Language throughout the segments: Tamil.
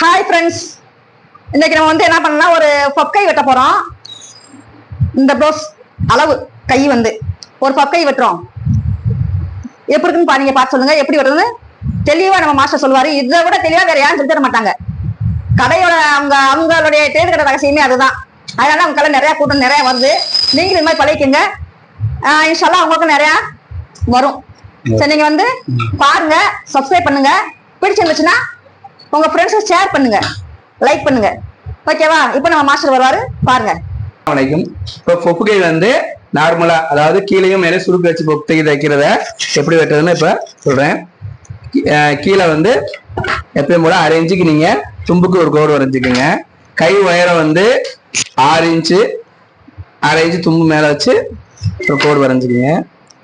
ஹாய் ஃப்ரெண்ட்ஸ் இன்னைக்கு நம்ம வந்து என்ன பண்ணலாம் ஒரு பக்கை வெட்ட போறோம். இந்த ப்ளவுஸ் அளவு கை வந்து. ஒரு பக்கை வெட்டுறோம். எப்படி இருக்குன்னு பாருங்க பார்த்து சொல்லுங்க. எப்படி வெட்டுறது? தெளிவா நம்ம மாஸ்டர் சொல்லுவாரு. இதை விட தெளிவா வேற யாரும் சொல்லி தர மாட்டாங்க. கடையோட அவங்க அவங்களுடைய தேர்வு கடை ரகசியமே அதுதான். அதனால அவங்க கடை நிறைய கூட்டம் நிறைய வருது. நீங்களும் இது மாதிரி பழகிக்கங்க. ஆஹ் இன்ஷால்லா உங்களுக்கு நிறைய வரும். சரி நீங்க வந்து பாருங்க சப்ஸ்கிரைப் பண்ணுங்க. பிடிச்சிருந்துச்சுன்னா உங்க ஃப்ரெண்ட்ஸுக்கு ஷேர் பண்ணுங்க. லைக் பண்ணுங்க. ஓகேவா இப்போ நம்ம மாஸ்டர் வருவாரு. பாருங்க. வணக்கம் இப்போ பொப்புகை வந்து நார்மலா அதாவது கீழேயும் மேலே சுருக்கு வச்சு பொப்புகை தைக்கிறத எப்படி வெட்டுறதுன்னு இப்போ சொல்றேன். கீழே வந்து எப்பயும் போல அரை இன்ச்சுக்கு நீங்க தும்புக்கு ஒரு கோடு வரைஞ்சிக்கோங்க. கை உயரம் வந்து ஆறு இன்ச்சு அரை இன்ச்சு தும்பு மேலே வச்சு ஒரு கோடு வரைஞ்சிக்கோங்க.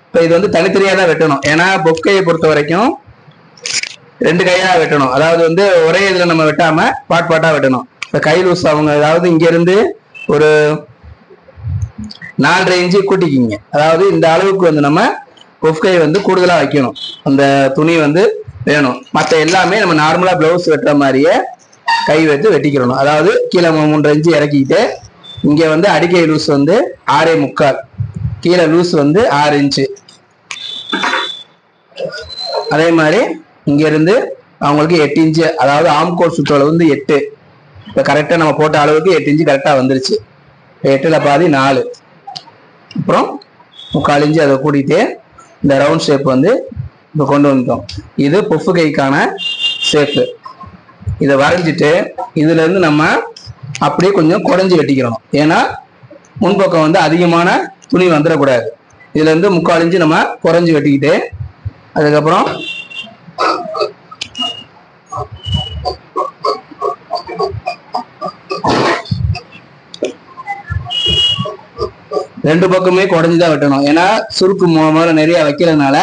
இப்போ இது வந்து தனித்தனியாக தான் வெட்டணும். ஏன்னா பொக்கையை பொறுத்த வரைக்கும் ரெண்டு கையா வெட்டணும். அதாவது வந்து ஒரே இதுல நம்ம வெட்டாம பாட் பாட்டா வெட்டணும். இப்ப கை லூஸ் அவங்க அதாவது இங்க இருந்து ஒரு நாலரை இன்ச்சு கூட்டிக்கிங்க. அதாவது இந்த அளவுக்கு வந்து நம்ம கை வந்து கூடுதலா வைக்கணும். அந்த துணி வந்து வேணும். மற்ற எல்லாமே நம்ம நார்மலா பிளவுஸ் வெட்டுற மாதிரியே கை வச்சு வெட்டிக்கிறணும். அதாவது கீழே மூ- மூன்றரை இன்ச்சு இறக்கிக்கிட்டு இங்க வந்து அடிக்கை லூஸ் வந்து ஆறே முக்கால். கீழே லூஸ் வந்து ஆறு இன்ச்சு. அதே மாதிரி இங்கேருந்து அவங்களுக்கு எட்டு இன்ச்சு அதாவது ஆம்கோட் சுற்றளவு வந்து எட்டு. இப்போ கரெக்டாக நம்ம போட்ட அளவுக்கு எட்டு இன்ச்சு கரெக்டாக வந்துருச்சு. எட்டில் பாதி நாலு. அப்புறம் முக்கால் இன்ச்சு அதை கூட்டிட்டு இந்த ரவுண்ட் ஷேப் வந்து இப்போ கொண்டு வந்துட்டோம். இது பொஃப்பு கைக்கான ஷேப்பு இதை வரைஞ்சிட்டு இதுலேருந்து நம்ம அப்படியே கொஞ்சம் குறைஞ்சி வெட்டிக்கிறோம். ஏன்னா முன்பக்கம் வந்து அதிகமான துணி வந்துடக்கூடாது. இதுலேருந்து முக்கால் இன்ச்சு நம்ம குறைஞ்சி வெட்டிக்கிட்டு அதுக்கப்புறம் ரெண்டு பக்கமே குறைஞ்சி தான் வெட்டணும். ஏன்னா சுருக்கு மு- நிறைய வைக்கிறதுனால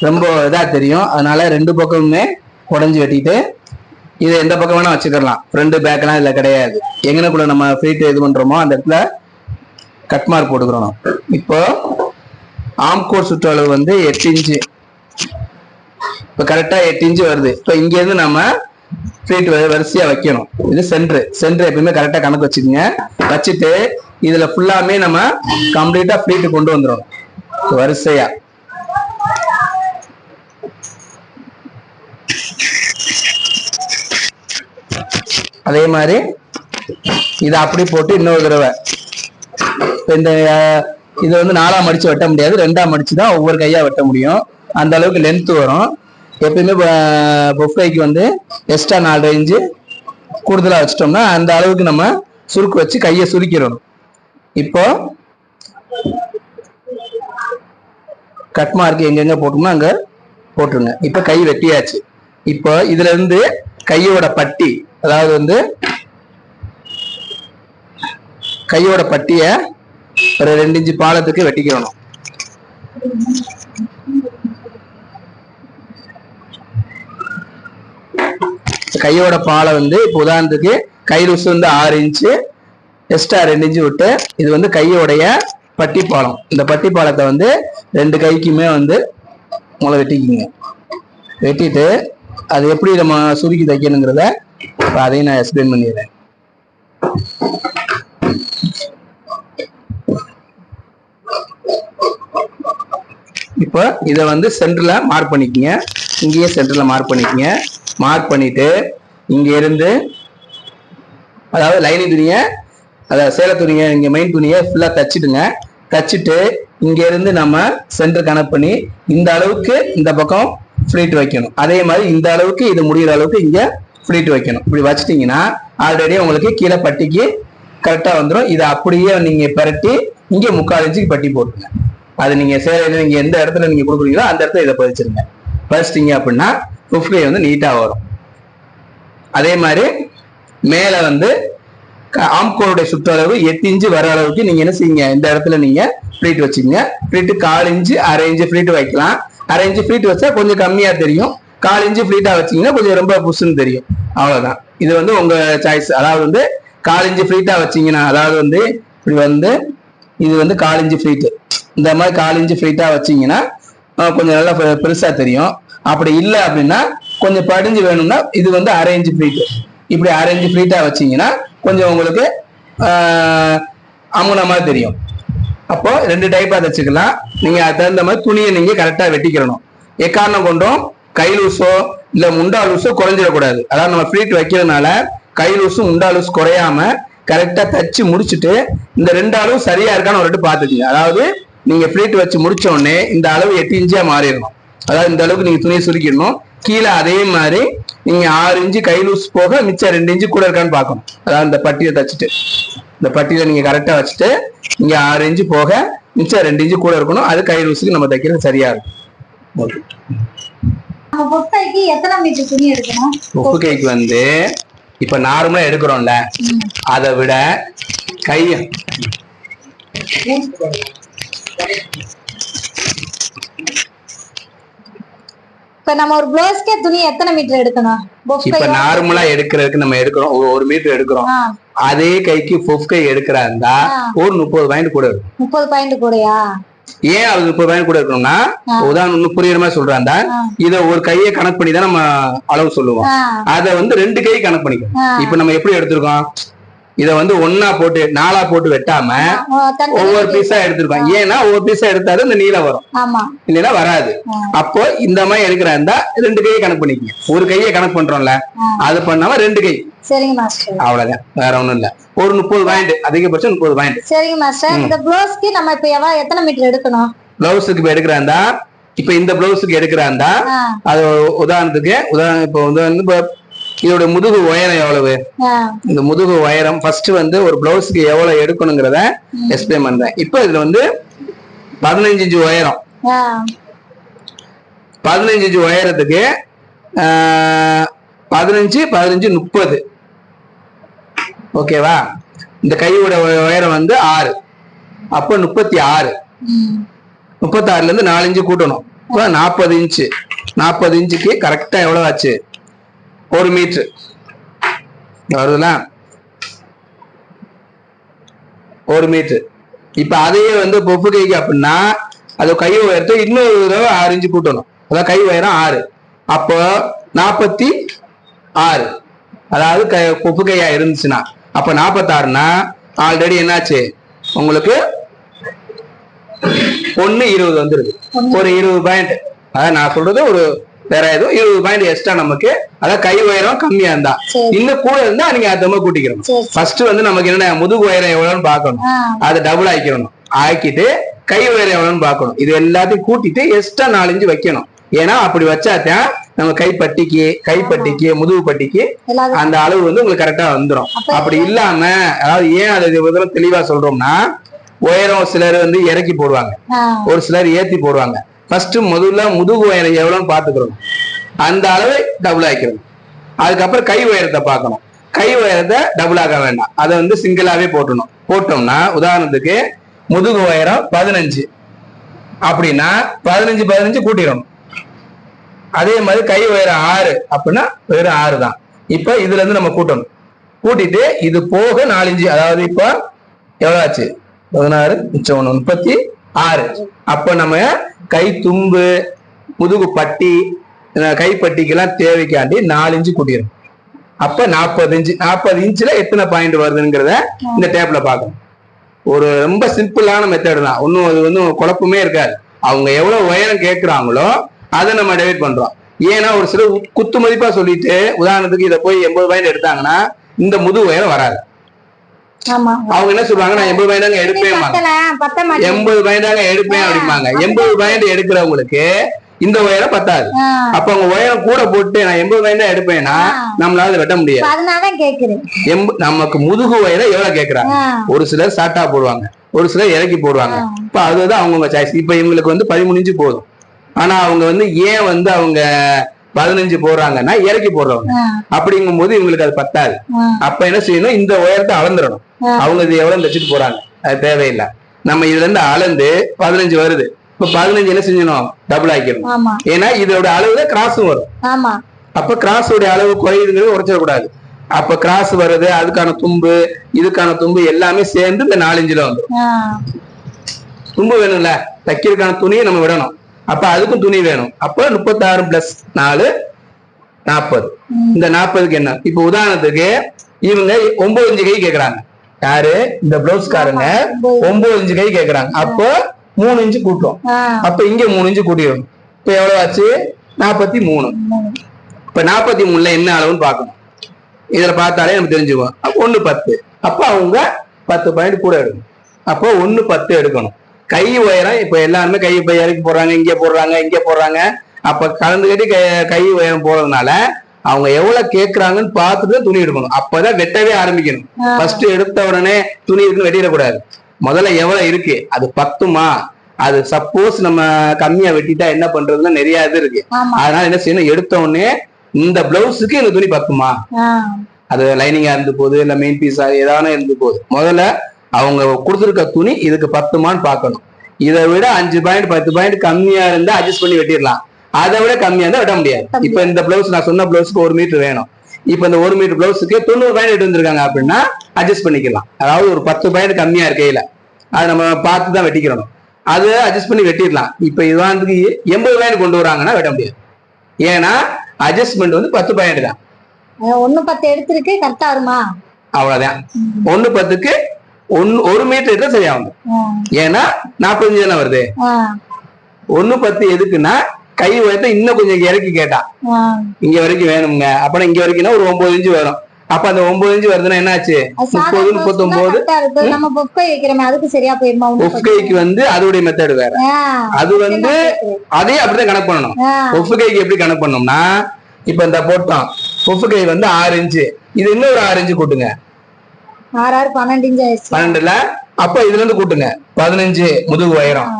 ரொம்ப இதாக தெரியும். அதனால ரெண்டு பக்கமுமே குடஞ்சி வெட்டிட்டு இது எந்த பக்கம் வேணா வச்சுக்கலாம். ஃப்ரண்ட் பேக்லாம் இதில் கிடையாது. எங்கனக்குள்ள நம்ம ஃப்ரீட் இது பண்றோமோ அந்த இடத்துல கட் மார்க் போட்டுக்கிறோம் இப்போ ஆம்கோட் சுற்றளவு வந்து எட்டு இன்ச்சு. இப்போ கரெக்டா எட்டு இன்ச்சு வருது. இப்போ இங்கேருந்து நம்ம ஃப்ளீட் வரிசையா வைக்கணும். இது சென்ட்ரு சென்ட்ரு எப்பயுமே கரெக்டாக கணக்கு வச்சுக்கோங்க. வச்சுட்டு இதுல ஃபுல்லாமே நம்ம கம்ப்ளீட்டா ஃப்ளீட் கொண்டு வந்துடும் வரிசையா. அதே மாதிரி இதை அப்படி போட்டு இன்னொரு தடவை. இந்த இது வந்து நாலா மடிச்சு வெட்ட முடியாது. ரெண்டா மடிச்சு தான் ஒவ்வொரு கையா வெட்ட முடியும். அந்த அளவுக்கு லென்த் வரும். எப்பயுமே பொஃப்கைக்கு வந்து எக்ஸ்ட்ரா நாலு இன்ச்சு கூடுதலாக வச்சிட்டோம்னா அந்த அளவுக்கு நம்ம சுருக்கு வச்சு கையை சுருக்கிடணும். இப்போ கட் மார்க் எங்கெங்க போட்டோம்னா அங்க போட்டுருங்க. இப்போ கை வெட்டியாச்சு. இப்போ இதுல இருந்து கையோட பட்டி அதாவது வந்து கையோட பட்டிய ஒரு ரெண்டு இன்ச்சு பாலத்துக்கு வெட்டிக்கணும். கையோட பாலை வந்து இப்போ உதாரணத்துக்கு கை ருசு வந்து ஆறு இன்ச்சு எக்ஸ்ட்ரா ரெண்டு இன்ச்சு விட்டு இது வந்து கையோடைய பட்டிப்பாலம். இந்த பட்டிப்பாலத்தை வந்து ரெண்டு கைக்குமே வந்து முளை வெட்டிக்கிங்க. வெட்டிட்டு அது எப்படி நம்ம சுருக்கி தைக்கணுங்கிறத அதையும் நான் எக்ஸ்பிளைன் பண்ணிடுறேன். இப்போ இதை வந்து சென்டரில் மார்க் பண்ணிக்கங்க. இங்கேயே சென்டரில் மார்க் பண்ணிக்கங்க. மார்க் பண்ணிட்டு இங்கே இருந்து அதாவது லைனிங் துணியை அதாவது சேலை துணியை இங்கே மெயின் துணியை ஃபுல்லாக தச்சிடுங்க. தச்சுட்டு இங்கேருந்து நம்ம சென்டர் கனெக்ட் பண்ணி இந்த அளவுக்கு இந்த பக்கம் ஃப்ளீட் வைக்கணும். அதே மாதிரி இந்த அளவுக்கு இது முடிகிற அளவுக்கு இங்கே ஃப்ளீட் வைக்கணும். இப்படி வச்சிட்டிங்கன்னா ஆல்ரெடி உங்களுக்கு கீழே பட்டிக்கு கரெக்டாக வந்துடும் இதை அப்படியே நீங்கள் பிரட்டி இங்கே முக்கால் இன்ச்சுக்கு பட்டி போட்டுங்க அது நீங்கள் சேலையில் நீங்கள் எந்த இடத்துல நீங்கள் கொடுக்குறீங்களோ அந்த இடத்துல இதை பதிச்சிருங்க. பதிச்சிட்டிங்க அப்படின்னா புஃப்கை வந்து நீட்டாக வரும். அதே மாதிரி மேலே வந்து ஆம்கோளுடைய சுற்றளவு எட்டு இன்ச்சு வர அளவுக்கு நீங்க என்ன செய்யுங்க? இந்த இடத்துல நீங்க ஃபிளீட் வச்சுங்க. ஃபிளீட் கால் இன்ச்சு அரை இன்ச்சு ஃபிளீட் வைக்கலாம். அரை இன்ச்சு ஃபிளீட் வச்சா கொஞ்சம் கம்மியா தெரியும். கால் இன்ச்சு ஃபிளீட்டா வச்சீங்கன்னா கொஞ்சம் ரொம்ப புஷ்ன்னு தெரியும். அவ்வளவுதான். இது வந்து உங்க சாய்ஸ் அதாவது வந்து கால் இன்ச்சு ஃபிளீட்டா வச்சீங்கன்னா அதாவது வந்து இப்படி வந்து இது வந்து கால் இன்ச்சு ஃபிளீட் இந்த மாதிரி கால் இன்ச்சு ஃபிளீட்டா வச்சீங்கன்னா கொஞ்சம் நல்லா பெருசா தெரியும். அப்படி இல்லை அப்படின்னா கொஞ்சம் படிஞ்சு வேணும்னா இது வந்து அரை இன்ச்சு ஃபிளீட் இப்படி அரை இன்ச்சு ஃப்ளீட்டா வச்சீங்கன்னா கொஞ்சம் உங்களுக்கு ஆஹ், அமுன மாதிரி தெரியும். அப்போ ரெண்டு டைப்பாக தைச்சிக்கலாம். நீங்க அதுக்கு தகுந்த மாதிரி துணியை நீங்க கரெக்டா வெட்டிக்கிறணும் எக்காரணம் கொண்டும்? கை லூஸோ இல்ல முண்டா லூஸோ குறைஞ்சிடக்கூடாது. அதாவது நம்ம ஃப்ளீட் வைக்கிறதுனால கை லூஸும் முண்டா லூஸ் குறையாம கரெக்டா தச்சு முடிச்சுட்டு இந்த ரெண்டு அளவு சரியா இருக்கான்னு ஒரு வாட்டி பாத்துக்கங்க அதாவது நீங்க ஃப்ளீட் வச்சு முடிச்ச உடனே இந்த அளவு எட்டு இன்ச்சியா மாறிடணும். அதாவது இந்த அளவுக்கு நீங்க துணியை சுருக்கிடணும். கீழே அதே மாதிரி நீங்க ஆறு இன்ச்சு கை லூஸ் போக மிச்சம் ரெண்டு இன்ச்சு கூட இருக்கான்னு பார்க்கணும். அதாவது இந்த பட்டியை தச்சுட்டு. இந்த பட்டியலை நீங்க கரெக்டா வச்சுட்டு இங்க ஆறு இன்ச்சு போக மிச்சம் ரெண்டு இன்ச்சு கூட இருக்கணும். அது கை லூஸுக்கு நம்ம தைக்கிறது சரியா இருக்கும். உப்பு கைக்கு வந்து இப்ப நார்மலா எடுக்கிறோம்ல அதை விட கைய இப்ப நம்ம ஒரு ப்ளவுஸ்க்கே துணி எத்தனை மீட்டர் எடுக்கணும்? இப்ப நார்மலா எடுக்கிறதுக்கு நம்ம எடுக்கிறோம். ஒரு- மீட்டர் எடுக்கிறோம். அதே கைக்கு பொஃப் கை எடுக்கிறா இருந்தா. ஒரு முப்பது பாயிண்ட் கூட இருக்கும். முப்பது பாயிண்ட் கூடயா? ஏன் அது முப்பது பாயிண்ட் கூட இருக்கணும்னா. உதாரணம் புரியுற மாதிரி சொல்றாண்டா ஆ. இத ஒரு கையை கணக்கு பண்ணி தான் நம்ம அளவு சொல்லுவோம். அத வந்து ரெண்டு கை கணக்கு பண்ணிக்கணும். இப்ப நம்ம எப்படி எடுத்திருக்கோம்? இத வந்து ஒன்னா போட்டு நாலா போட்டு வெட்டாம ஒவ்வொரு பீஸா எடுத்திருக்கோம் ஏன்னா ஒவ்வொரு பீஸா எடுத்தாலும் இந்த நீளம் வரும். இல்லைன்னா வராது. அப்போ இந்த மாதிரி எடுக்கிறா இருந்தா ரெண்டு கையை கணக்கு பண்ணிக்கங்க. ஒரு கையை கணக்கு பண்றோம்ல. அது பண்ணாம ரெண்டு கை. சரிங்க மாஸ்டர் அவ்வளவுதான். வேற ஒண்ணும் இல்ல. ஒரு முப்பது பாயிண்ட் அதிகபட்சம் முப்பது பாயிண்ட் சரிங்க மாஸ்டர் இந்த ப்ளவுஸ்க்கு நம்ம இப்ப எத்தனை மீட்டர் எடுக்கணும்? பிளவுஸுக்கு இப்ப எடுக்கிறாந்தா இப்ப இந்த பிளவுஸுக்கு எடுக்கிறாந்தா ஆ, அது உதாரணத்துக்கு உதாரணம் இப்போ வந்து இதோட முதுகு உயரம் எவ்வளவு? இந்த முதுகு உயரம் ஃபர்ஸ்ட் வந்து ஒரு பிளவுஸுக்கு எவ்வளவு எடுக்கணுங்கிறத எக்ஸ்பிளைன் பண்றேன். இப்போ இதுல வந்து பதினஞ்சு இன்ச்சு உயரம். பதினஞ்சு இன்ச்சு உயரத்துக்கு பதினஞ்சு பதினஞ்சு முப்பது. ஓகேவா? இந்த கையோட உய- உயரம் வந்து ஆறு. அப்போ முப்பத்தி ஆறு. முப்பத்தாறுல இருந்து நாலு இன்ச்சு கூட்டணும். நாற்பது இன்ச்சு. நாற்பது இன்ச்சுக்கு கரெக்டா எவ்வளவு ஆச்சு? ஒரு மீட்ரு வருதுல ஒரு மீட்ரு இப்ப அதையே வந்து பொப்பு கைக்கு அப்படின்னா அது கை உயரத்தை இன்னொரு தடவை ஆறு இன்ச்சு கூட்டணும். அதான் கை உயரம் ஆறு. அப்போ நாற்பத்தி ஆறு. அதாவது க பொப்பு கையா இருந்துச்சுன்னா அப்ப நாற்பத்தாறுனா ஆல்ரெடி என்னாச்சு? உங்களுக்கு ஒண்ணு இருபது வந்துருது. ஒரு இருபது பாயிண்ட் அதான் நான் சொல்றது ஒரு வேற எதுவும் இருபது பாயிண்ட் எக்ஸ்ட்ரா நமக்கு. அதான் கை உயரம் கம்மியா இருந்தா. இன்னும் கூட இருந்தா நீங்க அது மாதிரி கூட்டிக்கிறணும். சரி ஃபர்ஸ்ட் வந்து நமக்கு என்ன முதுகு உயரம் எவ்வளவுன்னு பார்க்கணும். ஆ, அதை டபுள் ஆக்கிக்கணும் ஆக்கிட்டு கை உயரம் எவ்வளவுன்னு பார்க்கணும். இது எல்லாத்தையும் கூட்டிட்டு எக்ஸ்ட்ரா நாலஞ்சு வைக்கணும். ஏன்னா அப்படி வச்சாதான் நம்ம கைப்பட்டிக்கு கைப்பட்டிக்கு முதுகு பட்டிக்கு அந்த அளவு வந்து உங்களுக்கு கரெக்டா வந்துரும். அப்ப அப்படி இல்லாம அதாவது ஏன் அதை தெளிவா சொல்றோம்னா உயரம் சிலர் வந்து இறக்கி போடுவாங்க. ஒரு சிலர் ஏத்தி போடுவாங்க. ஃபர்ஸ்ட் முதல்ல முதுகு உயரம் எவ்வளோன்னு பார்த்துக்கிறோம் அந்த அளவு டபுள் ஆக்கிக்கணும். அதுக்கப்புறம் கை உயரத்தை பார்க்கணும். கை உயரத்தை டபுள் ஆக வேண்டாம். அதை வந்து சிங்கிளாவே போட்டணும். போட்டோம்னா உதாரணத்துக்கு முதுகு உயரம் பதினஞ்சு. அப்படின்னா பதினஞ்சு பதினஞ்சு கூட்டிடணும். அதே மாதிரி கை உயரம் ஆறு அப்படின்னா வெறும் ஆறு தான். இப்ப இதுல இருந்து நம்ம கூட்டணும். கூட்டிட்டு இது போக நாலஞ்சு அதாவது இப்போ எவ்வளவு ஆச்சு? பதினாறு மிச்சம் ஒண்ணு முப்பத்தி ஆறு. அப்ப நம்ம கை தும்பு முதுகு பட்டி கைப்பட்டிக்கெல்லாம் தேவைக்காண்டி நாலு இன்ச்சு கூட்டிடும் அப்ப நாற்பது இன்ச்சு நாற்பது இன்ச்சுல எத்தனை பாயிண்ட் வருதுங்கிறத இந்த டேப்ல பார்க்கணும். ஒரு ரொம்ப சிம்பிளான மெத்தட் தான். ஒன்றும் அது வந்து குழப்பமே இருக்காது. அவங்க எவ்வளவு உயரம் கேட்குறாங்களோ அதை நம்ம டெவைட் பண்றோம். ஏன்னா ஒரு சில குத்து மதிப்பா சொல்லிட்டு உதாரணத்துக்கு இதை போய் எண்பது பாயிண்ட் எடுத்தாங்கன்னா இந்த முதுகு உயரம் வராது. அவங்க என்ன சொல்லுவாங்க? நான் எண்பது பாயிண்ட் தாங்க எடுப்பேன் எண்பது பாயிண்ட் தாங்க எடுப்பேன் அப்படிம்பாங்க. எண்பது பாயிண்ட் எடுக்கிறவங்களுக்கு இந்த உயரம் பத்தாது. அப்ப அவங்க உயரம் கூட போட்டு நான் எண்பது தான் எடுப்பேன்னா நம்மளால வெட்ட முடியாது. நமக்கு முதுகு உயரம் எவ்வளவு கேக்குறாங்க? ஒரு சிலர் சாட்டா போடுவாங்க. ஒரு சிலர் இறக்கி போடுவாங்க. இப்ப அதுதான் அவங்கவுங்க சாய்ஸ் இப்ப இவங்களுக்கு வந்து பதிமூணு இன்ச்சு போதும். ஆனா அவங்க வந்து ஏன் வந்து அவங்க பதினஞ்சு போடுறாங்கன்னா இறக்கி போடுறவங்க. அப்படிங்கும் போது இவங்களுக்கு அது பத்தாது. அப்ப என்ன செய்யணும்? இந்த உயரத்தை அளந்துடணும். அவங்க இது எவ்வளவு வச்சுட்டு போறாங்க? அது தேவையில்லை. நம்ம இதுல இருந்து அளந்து பதினஞ்சு வருது. இப்ப பதினஞ்சு என்ன செஞ்சணும் டபுள் ஆக்கிடணும். ஏன்னா இதோட அளவுல கிராஸும் வரும். அப்ப கிராஸோட அளவு குறையுதுங்கிறது உடைச்சிடக்கூடாது அப்ப கிராஸ் வருது அதுக்கான தும்பு இதுக்கான தும்பு எல்லாமே சேர்ந்து இந்த நாலஞ்சுல வந்துடும் தும்பு வேணும்ல? தைக்கிறதுக்கான துணியை நம்ம விடணும். அப்ப அதுக்கும் துணி வேணும். அப்ப முப்பத்தாறு பிளஸ் நாலு நாற்பது இந்த நாற்பதுக்கு என்ன? இப்ப உதாரணத்துக்கு இவங்க ஒன்பது இஞ்சு கை கேக்குறாங்க. யாரு? இந்த பிளவுஸ்காரங்க ஒன்பது இஞ்சு கை கேக்குறாங்க. அப்போ மூணு இன்ச்சு கூட்டுறோம். ஆ, அப்ப இங்க மூணு இன்ச்சு கூட்டிடணும் இப்ப எவ்வளவு ஆச்சு? நாற்பத்தி மூணு. இப்ப நாற்பத்தி மூணுல என்ன அளவுன்னு பார்க்கணும். இதுல பார்த்தாலே நம்ம தெரிஞ்சுக்குவோம். ஒண்ணு பத்து. அப்ப அவங்க பத்து பாயிண்ட் கூட எடுக்கணும். அப்போ ஒண்ணு பத்து எடுக்கணும். கை உயரம் இப்ப எல்லாருமே கை இப்ப இறக்கி போடுறாங்க இங்க போடுறாங்க இங்க போடுறாங்க. அப்ப கலந்து கட்டி கை- கை உயரம் போறதுனால அவங்க எவ்வளவு கேக்குறாங்கன்னு பார்த்துட்டு துணி எடுக்கணும். அப்பதான் வெட்டவே ஆரம்பிக்கணும். ஃபர்ஸ்ட் எடுத்த உடனே துணி இருக்குன்னு வெட்டிடக்கூடாது. முதல்ல எவ்வளவு இருக்கு? அது பத்துமா? அது சப்போஸ் நம்ம கம்மியா வெட்டிட்டா என்ன பண்றதுன்னா நிறைய இது இருக்கு. அதனால என்ன செய்யணும்? எடுத்த உடனே இந்த பிளவுஸுக்கு இந்த துணி பத்துமா? அது லைனிங்கா இருந்து போகுது இல்ல மெயின் பீஸா ஏதாவது இருந்து போகுது முதல்ல அவங்க கொடுத்துருக்க துணி இதுக்கு பத்துமான்னு பார்க்கணும். இதை விட அஞ்சு பாயிண்ட் பத்து பாயிண்ட் கம்மியா இருந்தா அட்ஜஸ்ட் பண்ணி வெட்டிடலாம். அதை விட கம்மியா இருந்தா வெட்ட முடியாது. இப்ப இந்த பிளவுஸ் நான் சொன்ன பிளவுஸ்க்கு ஒரு மீட்டர் வேணும். இப்ப இந்த ஒரு மீட்டர் பிளவுஸுக்கு தொண்ணூறு பாயிண்ட் எடுத்து வந்திருக்காங்க அப்படின்னா அட்ஜஸ்ட் பண்ணிக்கலாம். அதாவது ஒரு பத்து பாயிண்ட் கம்மியா இருக்கு கையில அதை நம்ம பார்த்து தான் வெட்டிக்கிறணும். அதை அட்ஜஸ்ட் பண்ணி வெட்டிடலாம். இப்ப இதாண்டுக்கு எண்பது பாயிண்ட் கொண்டு வராங்கன்னா வெட்ட முடியாது. ஏன்னா அட்ஜஸ்ட்மெண்ட் வந்து பத்து பாயிண்ட் தான். ஒண்ணு பத்து எடுத்திருக்கு கரெக்டா வருமா? அவ்வளவுதான். ஒண்ணு பத்துக்கு ஒன்னு ஒரு மீட்டர் எடுத்தா சரியாகும். ஆ, ஏன்னா நாற்பத்தஞ்சு தானே வருது? ஒண்ணு பத்து எதுக்குன்னா கை உயரத்தை இன்னும் கொஞ்சம் இறக்கி கேட்டா. இங்க வரைக்கும் வேணுங்க அப்ப இங்க வரைக்கும்னா ஒரு ஒன்பது இன்ச்சு வரும். அப்ப அந்த ஒன்பது இன்ச்சு வருதுன்னா என்னாச்சு? முப்பது blouse முப்பத்தொன்பது தான் correct ஆ இருக்கு. நம்ம பொக்கை வைக்கிறோமே அதுக்கு சரியா போயிருமா? ஒண்ணு பத்து? ஒஃப்கைக்கு வந்து அதோடைய மெத்தட் வேற. அது வந்து அதே அப்படிதான் கணக்கு பண்ணணும். ஒஃப்கைக்கு எப்படி கணக்கு பண்ணோம்னா இப்ப இந்த போட்டோம். ஒஃப்கை வந்து ஆறு இன்ச்சு. இது இன்னும் ஒரு ஆறு இன்ச்சு கூட்டுங்க. ஆறு ஆறு பன்னெண்டு இன்ச் ஆயிடுச்சு பன்னெண்டுல? அப்ப இதுல இருந்து கூட்டுங்க. பதினஞ்சு முதுகு உயரம்.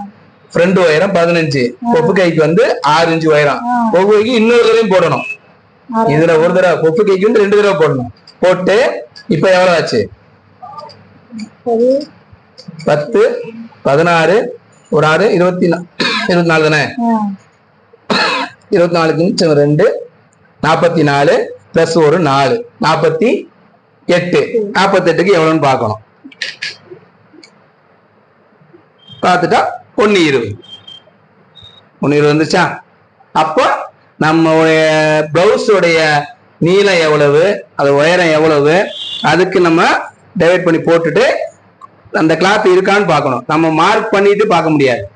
ஃப்ரண்ட் உயரம் பதினஞ்சு. கொப்பு கைக்கு வந்து ஆறு இன்ச்சு உயரம். கொப்பு கைக்கு இன்னொரு தடவையும் போடணும். இதுல ஒரு தடவை கொப்பு கைக்கு வந்து ரெண்டு தடவை போடணும். போட்டு இப்ப எவ்வளவு ஆச்சு? பத்து பதினாறு ஒரு ஆறு இருபத்தி இருபத்தி நாலு தானே? இருபத்தி நாலுக்கு மிச்சம் ரெண்டு நாற்பத்தி நாலு பிளஸ் ஒரு நாலு. நாற்பத்தி எட்டு. நாற்பத்தெட்டுக்கு எவ்வளவுன்னு பார்க்கணும். பார்த்துட்டா ஒன்னு இருபது. ஒன்னு இருபது வந்துச்சா? அப்போ நம்மளுடைய பிளவுஸோடைய நீளம் எவ்வளவு? அது உயரம் எவ்வளவு? அதுக்கு நம்ம டிவைட் பண்ணி போட்டுட்டு அந்த கிளாத் இருக்கான்னு பார்க்கணும். நம்ம மார்க் பண்ணிட்டு பார்க்க முடியாது.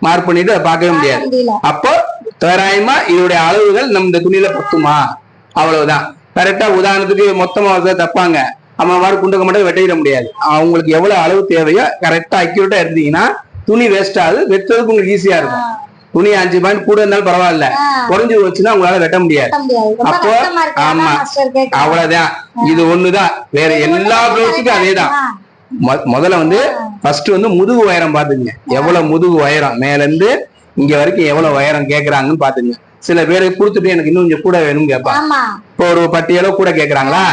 மார்க் பண்ணிட்டு அதை பார்க்கவே முடியாது. அப்போ தோராயமா இதோடைய அளவுகள் நம்ம இந்த துணியில பத்துமா? அவ்வளவுதான். கரெக்டா உதாரணத்துக்கு மொத்தமா தப்பாங்க. அம்மா மாதிரி குண்டுக்க மட்டும் வெட்டிட முடியாது. அவங்களுக்கு எவ்வளவு அளவு தேவையோ கரெக்டா அக்யூரேட்டா எடுத்தீங்கன்னா துணி வேஸ்ட் ஆகுது வெட்டுறதுக்கு உங்களுக்கு ஈஸியா இருக்கும். துணி அஞ்சு பாயிண்ட் கூட இருந்தாலும் பரவாயில்ல. குறைஞ்சு வச்சுன்னா உங்களால வெட்ட முடியாது. அப்போ, ஆமா. அவ்வளவுதான். இது ஒண்ணுதான். வேற எல்லா பிளவுஸுக்கும் அதேதான். முதல்ல வந்து ஃபர்ஸ்ட் வந்து முதுகு உயரம் பாத்துங்க எவ்வளவு முதுகு உயரம்? மேல இருந்து இங்க வரைக்கும் எவ்வளவு உயரம் கேக்குறாங்கன்னு பாத்துங்க சில பேர் கொடுத்துட்டு எனக்கு இன்னும் கொஞ்சம் கூட வேணும்னு ஆமா. இப்போ ஒரு பட்டியலோ கூட கேக்குறாங்களா?